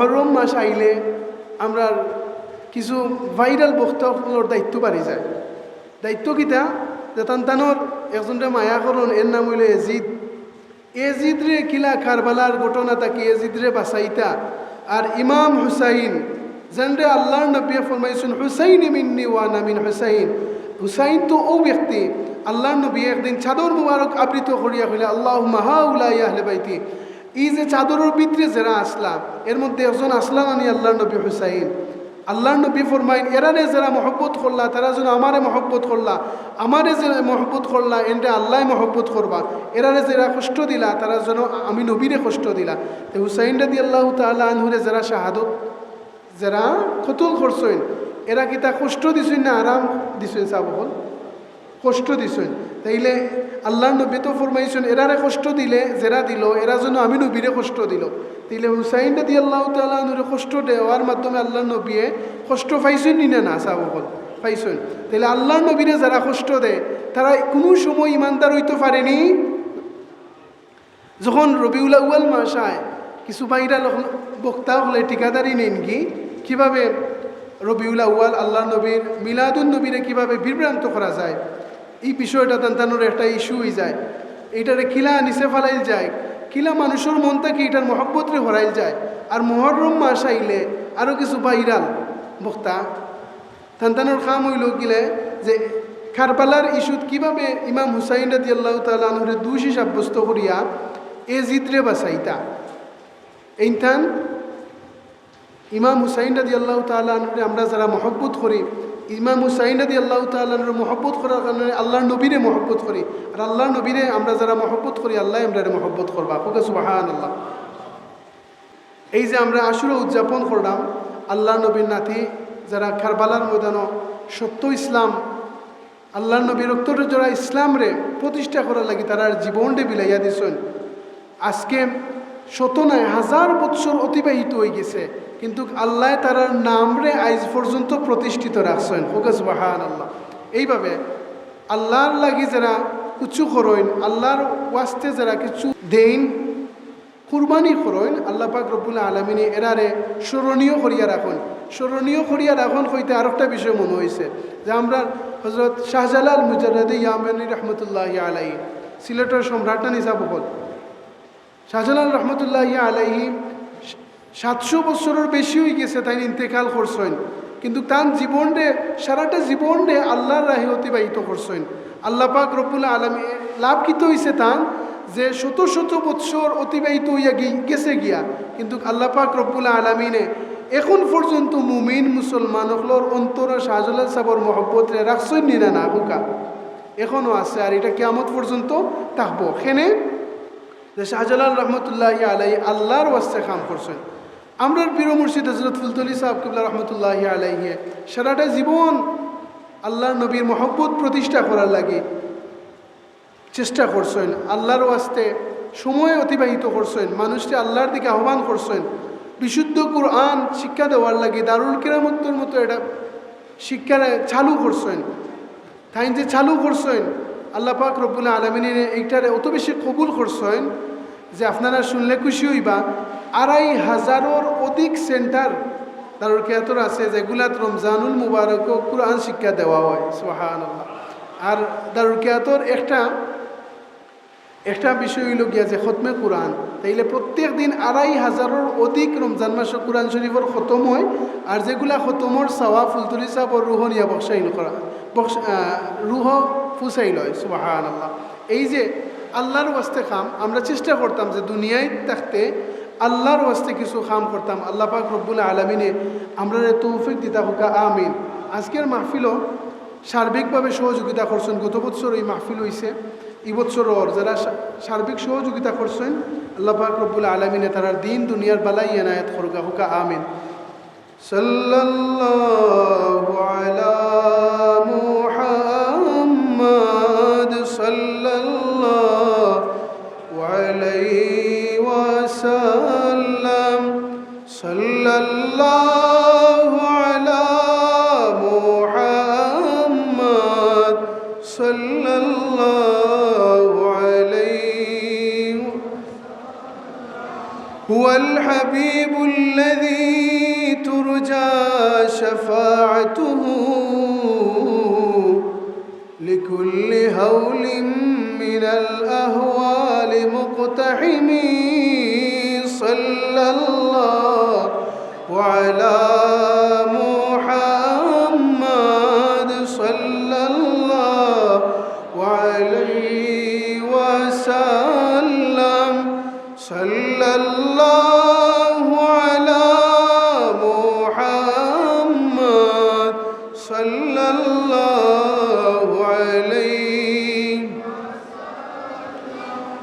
মহরম মাস আইলে আমরা কিছু ভাইরাল বক্তাগুলোর দায়িত্ব বাড়ি যায়। দায়িত্ব কিতা যে তান্তানোর একজনটা মায়া করুন এর নাম হইল এজিদ। এজিদ রে কিলা কারবালার ঘটনা তাকে এজিদ রে বাসাইতা আর ইমাম হুসাইন যেনরে আল্লাহর নবী ফরমাইছেন হুসাইন মিন্নি ওয়ানা মিন হুসাইন হুসাইন তো ও ব্যক্তি। আল্লাহর নবী একদিন চাদর মুবারক আবৃত করিয়া হইলে আল্লাহ মাহা উলাই আহলে বাইতি। এই যে চাদরের ভিতরে যারা আসলাম, এর মধ্যে একজন আসলাম আনি আল্লাহর নবী হুসাইন। আল্লাহর নবী ফরমাইন, এরারে যারা মহব্বত করলা, তারা যেন আমারে মহব্বত করলা, আমারে যে মহব্বত করলা, এনরে আল্লাহ মহব্বত করবা। এরারে যারা কষ্ট দিলা, তারা যেন আমি নবীরে কষ্ট দিলা। তো হুসাইন রাদি আল্লাহ তাল্লাহ যারা শাহাদত, যারা কতুল করছেন, এরা কি তা কষ্ট দিছেন না আরাম দিছেন চাবহল কষ্ট দিছেন। তাইলে আল্লাহ নবী তো ফরমাইছেন, এরারে কষ্ট দিলে যারা দিল, এরা যেন আমি নবীরে কষ্ট দিল। তাইলে হুসাইন দি আল্লাহ তালুরে কষ্ট দেওয়ার মাধ্যমে আল্লাহ নবীয়ে কষ্ট পাইছেন নি না চাবহল পাইছেন। তাইলে আল্লাহ নবীরে যারা কষ্ট দেয়, তারা কোনো সময় ইমানদার হইতে পারেনি। যখন রবিউল আউ্য়াল মাসায় কিছু বাইরা বক্তা হলে ঠিকাদারি নেন কি? কীভাবে রবিউল আউ্য়াল আল্লাহ নবীর, মিলাদুন নবীরে কীভাবে বিভ্রান্ত করা যায়? এই বিষয়টা তান্তানোর একটা ইস্যু হয়ে যায়। এইটারে কিলা নিচে ফেলাইল যায়। কিলা মানুষের মন থেকে এটার মহব্বতরে হরাইল যায়। আর মহরম মাস আইলে আরও কিছু বাইরাল বক্তা তান্তানোর খাম হইল গিলে যে কারবালার ইস্যুত কীভাবে ইমাম হুসাইন রাজি আল্লাহ তালুরে দোষী সাব্যস্ত করিয়া এ জিতরে বাসাইতা এইখান ইমাম হুসাইন রাজি আল্লাহ তালুরে আমরা যারা মহব্বত করি ইমাম হুসাইন রাজি আল্লাহ তালুর মহব্বত করার কারণে আল্লাহর নবীরে মহব্বত করি। আর আল্লাহর নবীরে আমরা যারা মহব্বত করি, আল্লাহ আমরা মহব্বত করবা। ওকে সুবাহান আল্লাহ এই যে আমরা আসলে উদযাপন করলাম, আল্লাহ নবীর নাতি যারা কারবালার ময়দানও সত্য ইসলাম আল্লাহ নবী রক্তর যারা ইসলাম রে প্রতিষ্ঠা করার লাগি তারা জীবনটা বিলাইয়া দিছেন। আজকে শত নয় হাজার বৎসর অতিবাহিত হয়ে গেছে। কিন্তু আল্লাহ তারার নাম রে আজ পর্যন্ত প্রতিষ্ঠিত রাখছেন। হোকাস বাহান আল্লাহ এইভাবে আল্লাহর লাগি যারা উঁচু করইন আল্লাহর ওয়াস্তে যারা কিছু দেইন, কুরবানি করইন আল্লাহ পাক রব্বুল আলমিনী এরারে স্মরণীয় করিয়া রাখুন। স্মরণীয় করিয়া রাখুন হইতে আর একটা বিষয় মনে হয়েছে যে আমরা হজরত শাহজালাল মুজারদি ইয়ামানি রহমতুল্লাহ আলাই সিলেটের সম্রাট নিসা বহল শাহজালাল রহমতুল্লাহ আলাইহি সাতশো বছরের বেশি হয়ে গেছে তাই ইন্তেকাল করছেন। কিন্তু তার জীবনে সারাটা জীবনে আল্লাহর রাহে অতিবাহিত করছেন। আল্লাহ পাক রব্বুল আলমী লাভ কিত হয়েছে তান যে শত শত বৎসর অতিবাহিত হইয়া গেছে গিয়া। কিন্তু আল্লাহ পাক রব্বুল আলমিনে এখন পর্যন্ত মুমিন মুসলমান হলর অন্তর শাহজালাল সাবর মহব্বত রে রাখছেন নি না হুকা। এখনও আছে, আর এটা কেমত পর্যন্ত থাকব। সেনে যে শাহজালাল রহমতুল্লাহ আলাই আল্লাহর ওয়াস্তে কাম করছেন। আমরা বীর মুর্শিদ হজরত ফুলতলি সাহেব কিবলা রহমতুল্লাহ আলাইহে সারাটা জীবন আল্লাহর নবীর মহব্বত প্রতিষ্ঠা করার লাগে চেষ্টা করছেন। আল্লাহর ওয়াস্তে সময় অতিবাহিত করছেন, মানুষকে আল্লাহর দিকে আহ্বান করছেন। বিশুদ্ধ কোরআন শিক্ষা দেওয়ার লাগে দারুল কিরামত্তর মতো এটা শিক্ষা চালু করছেন। তাই যে চালু করছেন আল্লাহ পাক রব্বুল্লাহ আলমিনের এইটারে অত বেশি কবুল করছেন যে আপনারা শুনলে খুশি হইবা। আড়াই হাজারের অধিক সেন্টার দারুল কেয়াতর আছে যেগুলাত রমজানুল মুবারক কোরআন শিক্ষা দেওয়া হয়। সোহান আর দারুল কেয়াতর একটা একটা বিষয় হইল গিয়া যে খতমে কোরআন। তাইলে প্রত্যেক দিন আড়াই হাজারের অধিক রমজান মাসে কোরআন শরীফর খতম হয় আর যেগুলা খতমর সাওয়া ফুলতুলি সাহ রুহ নিয়া বক্সাইল করা বক্স রুহ ফুসাইল হয় সুবাহান আল্লাহ এই যে আল্লাহর ওয়াস্তে খাম, আমরা চেষ্টা করতাম যে দুনিয়ায় থাকতে আল্লাহর ওয়াস্তে কিছু খাম করতাম। আল্লাহ পাক রব্বুল আলমিনে আমরা তৌফিক দিতা হুকা, আমিন। আজকের মাহফিলও সার্বিকভাবে সহযোগিতা করছেন। গত বছর এই মাহফিল হয়েছে এই বছরর যারা সার্বিক সহযোগিতা করছেন, আল্লাহ পাক রব্বুল আলমিনে তারার দিন দুনিয়ার বালাই এনায়ত করুকা হুকা, আমিন। আলা وسلم. صلى الله على محمد. صلى الله عليه هو الحبيب الذي ترجى شفاعته لكل هول من الأهوال مقتحم صلى الله على محمد. صلى الله عليه وسلم. صلى الله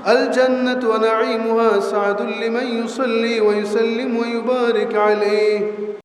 الجنة ونعيمها سعد لمن يصلي ويسلم ويبارك عليه.